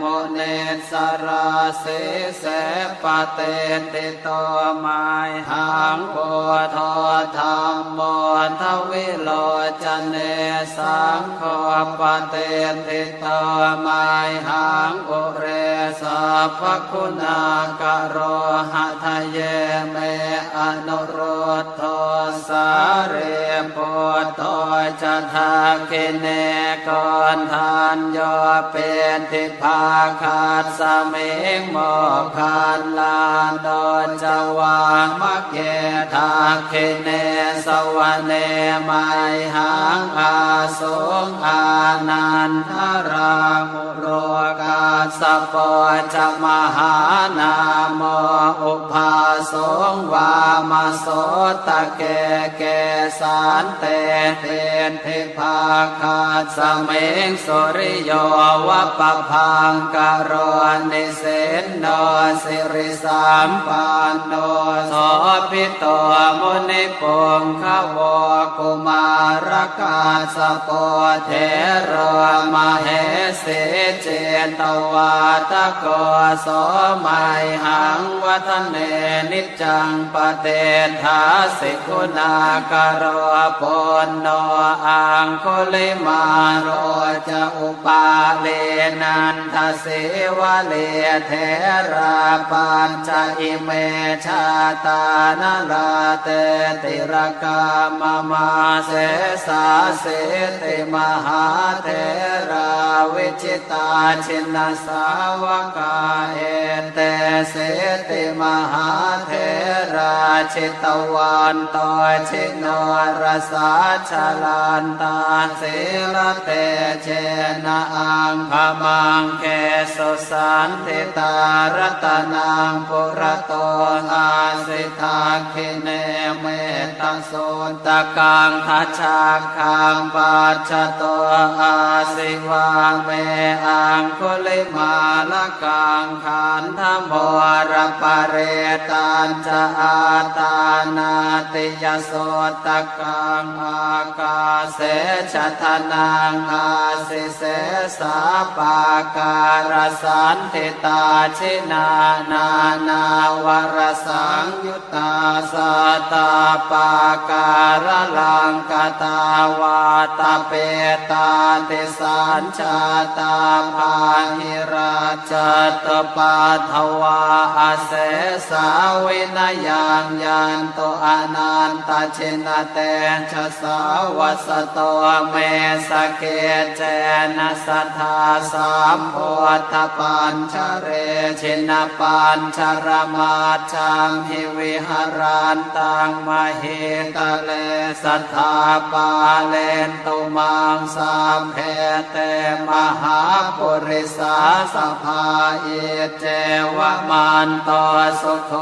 มเนสราเสเสปเตติโตมายหังโพธธรรมโมทวิโลจเนสังโฆปเตติโตมายหังอุเรสัพคุณากโรหะทะเยเมอนุโรธโทสาเรโพโตจะทาคิเนกอนทานโยเป็นทิพาคาดสเมงโมคานลานดอนจวางมะเกทาคิเนสวเนไมหังอาสงอานันทรามุโรกาสปอจมหานามอุปาสงวามาโสตะเกเกสานเตเทนเทพาคาสเมงสุริโยวะปะพังกโรนิเสนโนสิริสามปานโนโสพิโตมุนิปงขวกุมารกาสปเทโรมาเหสี เจนตวาตะโกโสมัยหังวัฒเนนิจังปเตทาสิกุณากโรปนโนอังคุลิมาโรจะอุปาเลนันทเสวะเลเทราปัญจอิเมชาตานลาเตติรกามมาเสสาเสติมหาเทราวิจิตาชินสาวกาเอเตเสติมหาเทราชิตวันตชิโนรสาชลันตาสิลเตเจนะอังพมังเกสุสันติตารตนังปุระโตอาสิทาคิเนเมตโสตะกังทัชชาคังปัจจโตอาสิวาเมอังคุลิมาลกังขันธโมรปะเรตันจะอาตานาติยโสตกังอากาเสชะทนังอาสิเสสาปาการสันติตาชินานานาวรสังยุตตาสตาปาการลังกตาวาตาเปตาติสัญชาตาภาหิรา ชตปาทวาอาเสสาวินยังยันโตอนันตเชนเตชะสาวัสโตเมสเกเจนะสัทธาสามโพธปัญชเรชินปัญชรมาชังหิวิหารันตังมหิตะเลสัทธาปาเลนตุมังสามเพเตมหาปุริสาสภาเอเจวมันตสุโค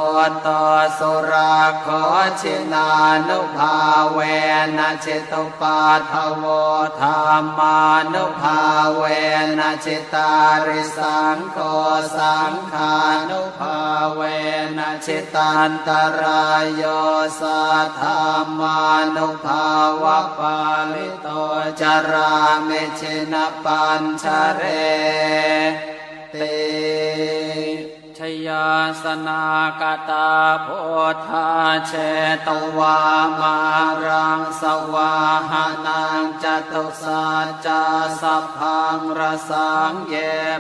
ตสุราขอชินานุภาเวนะจิตุปาทโวธรรมานุภาเวนะจิตาริสังโฆสังขานุภาเวนะจิตันตรายโยสัทธามานุภาวะปาลิโตจารามิชินปัญชเร สนากตาโพธาเชตวามารังสวาหานังจตุสัจจาสัพพังรสังเย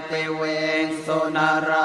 ปิเวงสุนรา